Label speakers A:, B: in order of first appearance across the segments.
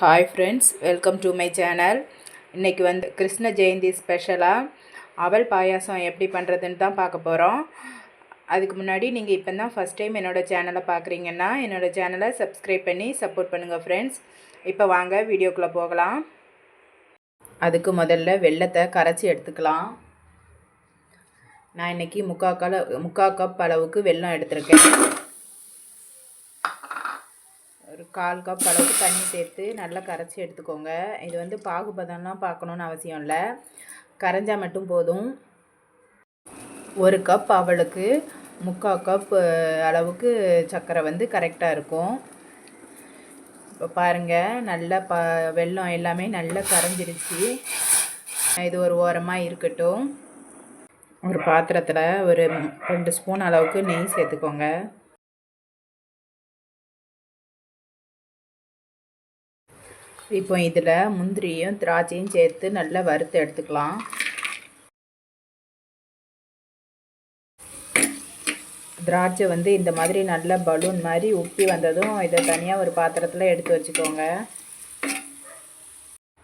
A: Hi friends welcome to my channel இன்றைக்கி வந்து கிருஷ்ண ஜெயந்தி ஸ்பெஷலாக அவல் பாயாசம் எப்படி பண்ணுறதுன்னு தான் பார்க்க போகிறோம் அதுக்கு முன்னாடி நீங்கள் இப்போ தான் ஃபஸ்ட் டைம் என்னோடய சேனலை பார்க்குறீங்கன்னா என்னோடய சேனலை சப்ஸ்கிரைப் பண்ணி சப்போர்ட் பண்ணுங்கள் ஃப்ரெண்ட்ஸ் இப்போ வாங்க வீடியோக்குள்ளே போகலாம். அதுக்கு முதல்ல வெள்ளத்தை கரைச்சி எடுத்துக்கலாம். நான் இன்றைக்கி முக்கால் கல முக்கால் கப் அளவுக்கு வெல்லம் எடுத்திருக்கேன். கால் கப் அளவுக்கு தண்ணி சேர்த்து நல்லா கரைச்சி எடுத்துக்கோங்க. இது வந்து பாகுபதம்லாம் பார்க்கணுன்னு அவசியம் இல்லை. கரைஞ்சால் மட்டும் போதும். ஒரு கப் அவளுக்கு முக்கால் கப் அளவுக்கு சர்க்கரை வந்து கரெக்டாக இருக்கும். இப்போ பாருங்கள் நல்லா ப வெள்ளம் எல்லாமே நல்லா கரைஞ்சிருச்சு. இது ஒரு ஓரமாக இருக்கட்டும். ஒரு பாத்திரத்தில் ஒரு ரெண்டு ஸ்பூன் அளவுக்கு நெய் சேர்த்துக்கோங்க. இப்போ இதில் முந்திரியும் திராட்சையும் சேர்த்து நல்லா வறுத்து எடுத்துக்கலாம். திராட்சை வந்து இந்த மாதிரி நல்ல பலூன் மாதிரி உப்பி வந்ததும் இதை தனியாக ஒரு பாத்திரத்தில் எடுத்து வச்சுக்கோங்க.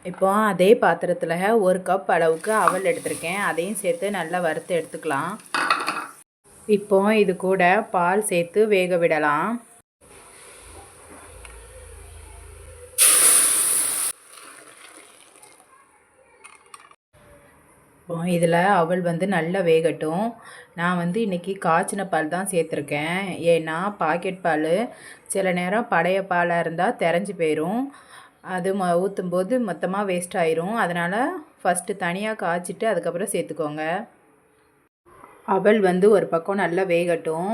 A: இப்போ அதே பாத்திரத்தில் ஒரு கப் அளவுக்கு அவல் எடுத்திருக்கேன். அதையும் சேர்த்து நல்லா வறுத்து எடுத்துக்கலாம். இப்போ இது கூட பால் சேர்த்து வேக விடலாம். இதில் அவள் வந்து நல்லா வேகட்டும். நான் வந்து இன்றைக்கி காய்ச்சின பால் தான் சேர்த்துருக்கேன். ஏன்னா பாக்கெட் பால் சில நேரம் பழைய பாலாக இருந்தால் தெரிஞ்சு போயிடும் அது ம ஊற்றும்போது மொத்தமாக வேஸ்ட் ஆயிரும். அதனால் ஃபஸ்ட்டு தனியாக காய்ச்சிட்டு அதுக்கப்புறம் சேர்த்துக்கோங்க. அவள் வந்து ஒரு பக்கம் நல்லா வேகட்டும்.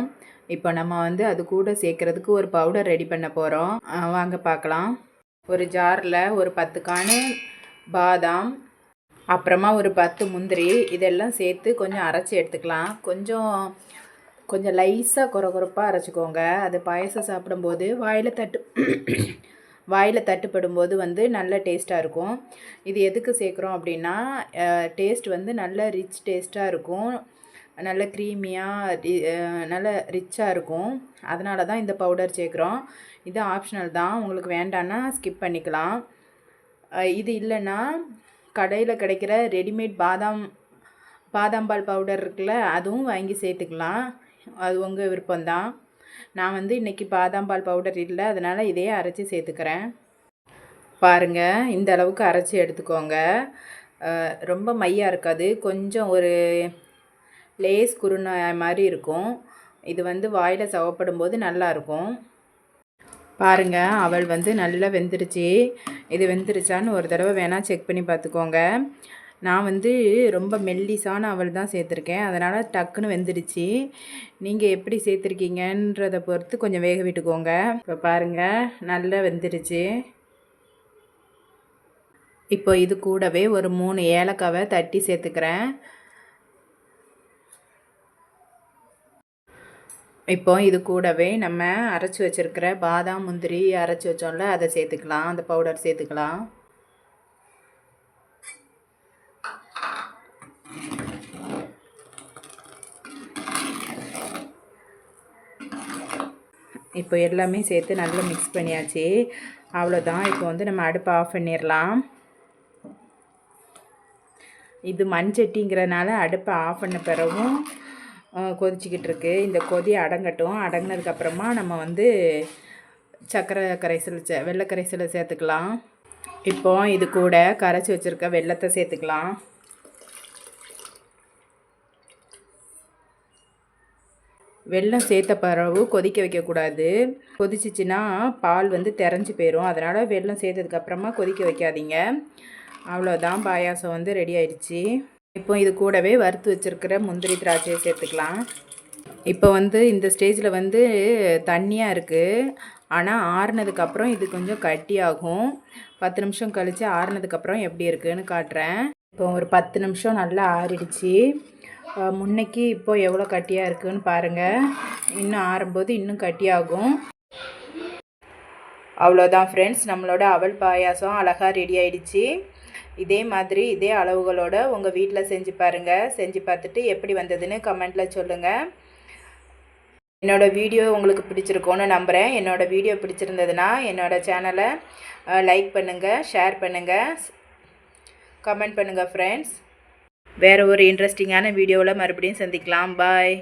A: இப்போ நம்ம வந்து அது கூட சேர்க்குறதுக்கு ஒரு பவுடர் ரெடி பண்ண போகிறோம் வாங்க பார்க்கலாம் ஒரு ஜாரில் ஒரு பத்து காணு பாதாம் அப்புறமா ஒரு பத்து முந்திரி இதெல்லாம் சேர்த்து கொஞ்சம் அரைச்சி எடுத்துக்கலாம். கொஞ்சம் கொஞ்சம் லைஸாக குறை குறைப்பாக அரைச்சிக்கோங்க. அது பாயசம் சாப்பிடும்போது வாயில் தட்டு வாயில் தட்டுப்படும் போது வந்து நல்ல டேஸ்ட்டாக இருக்கும். இது எதுக்கு சேர்க்குறோம் அப்படின்னா டேஸ்ட் வந்து நல்ல ரிச் டேஸ்ட்டாக இருக்கும். நல்ல க்ரீமியாக நல்ல ரிச்சாக இருக்கும். அதனால தான் இந்த பவுடர் சேர்க்குறோம். இது ஆப்ஷனல் தான். உங்களுக்கு வேண்டான்னா ஸ்கிப் பண்ணிக்கலாம். இது இல்லைன்னா கடையில் கிடைக்கிற ரெடிமேட் பாதாம் பாதாம் பால் பவுடர் இருக்குல்ல அதுவும் வாங்கி சேர்த்துக்கலாம். அது உங்கள் விருப்பம்தான். நான் வந்து இன்றைக்கி பாதாம் பால் பவுடர் இல்லை அதனால் இதையே அரைச்சி சேர்த்துக்கிறேன். பாருங்கள் இந்த அளவுக்கு அரைச்சி எடுத்துக்கோங்க. ரொம்ப மையாக இருக்காது. கொஞ்சம் ஒரு லேஸ் குருணை மாதிரி இருக்கும். இது வந்து வாயில் சவப்படும் போது நல்லாயிருக்கும் பாருங்கள் அவள் வந்து நல்லா வெந்துருச்சு. இது வெந்துருச்சான்னு ஒரு தடவை வேணால் செக் பண்ணி பார்த்துக்கோங்க. நான் வந்து ரொம்ப மெல்லிசான அவள் தான் சேர்த்துருக்கேன். அதனால் டக்குன்னு வெந்துடுச்சு. நீங்கள் எப்படி சேர்த்துருக்கீங்கன்றதை பொறுத்து கொஞ்சம் வேக விட்டுக்கோங்க. இப்போ பாருங்கள் நல்லா வெந்துடுச்சு இப்போ இது கூடவே ஒரு மூணு ஏலக்காவை தட்டி சேர்த்துக்கிறேன். இப்போ இது கூடவே நம்ம அரைச்சி வச்சுருக்கிற பாதாம் முந்திரி அரைச்சி வச்சோம்ல அதை சேர்த்துக்கலாம். அந்த பவுடர் சேர்த்துக்கலாம். இப்போ எல்லாமே சேர்த்து நல்லா மிக்ஸ் பண்ணியாச்சு. அவ்வளோதான் இப்போ வந்து நம்ம அடுப்பை ஆஃப் பண்ணிடலாம். இது மண்சட்டிங்கிறனால அடுப்பை ஆஃப் பண்ண பிறகும் கொதிச்சிக்கிட்டு இருக்கு இந்த கொதி அடங்கட்டும். அடங்கினதுக்கப்புறமா நம்ம வந்து சர்க்கரை கரைசல் சே வெள்ளை கரைசலை சேர்த்துக்கலாம். இப்போ இது கூட கரைச்சி வச்சுருக்க வெள்ளத்தை சேர்த்துக்கலாம். வெள்ளம் சேர்த்த பிறகு கொதிக்க வைக்கக்கூடாது. கொதிச்சிச்சின்னா பால் வந்து தெரிஞ்சு போயிடும் அதனால் வெள்ளம் சேர்த்ததுக்கப்புறமா கொதிக்க வைக்காதீங்க. அவ்வளோதான் பாயாசம் வந்து ரெடி ஆயிடுச்சு. இப்போ இது கூடவே வறுத்து வச்சுருக்கிற முந்திரி திராட்சையை சேர்த்துக்கலாம். இப்போ வந்து இந்த ஸ்டேஜில் வந்து தண்ணியாக இருக்குது ஆனால் ஆறுனதுக்கப்புறம் இது கொஞ்சம் கட்டியாகும் பத்து நிமிஷம் கழித்து ஆறுனதுக்கப்புறம் எப்படி இருக்குதுன்னு காட்டுறேன். இப்போ ஒரு பத்து நிமிஷம் நல்லா ஆறிடுச்சு. முன்னைக்கு இப்போ எவ்வளோ கட்டியாக இருக்குதுன்னு பாருங்கள் இன்னும் ஆறும்போது இன்னும் கட்டியாகும் அவ்வளோதான் ஃப்ரெண்ட்ஸ் நம்மளோட அவல் பாயாசம் அழகாக ரெடி ஆயிடுச்சு. இதே மாதிரி இதே அளவுகளோட உங்கள் வீட்டில் செஞ்சு பாருங்கள் செஞ்சு பார்த்துட்டு எப்படி வந்ததுன்னு கமெண்ட்டில் சொல்லுங்கள் என்னோடய வீடியோ உங்களுக்கு பிடிச்சிருக்கோன்னு நம்புகிறேன் என்னோடய வீடியோ பிடிச்சிருந்ததுன்னா என்னோடய சேனலை லைக் பண்ணுங்கள் ஷேர் பண்ணுங்கள் கமெண்ட் பண்ணுங்கள் ஃப்ரெண்ட்ஸ் வேறு ஒரு இன்ட்ரெஸ்டிங்கான வீடியோவில் மறுபடியும் சந்திக்கலாம். பாய்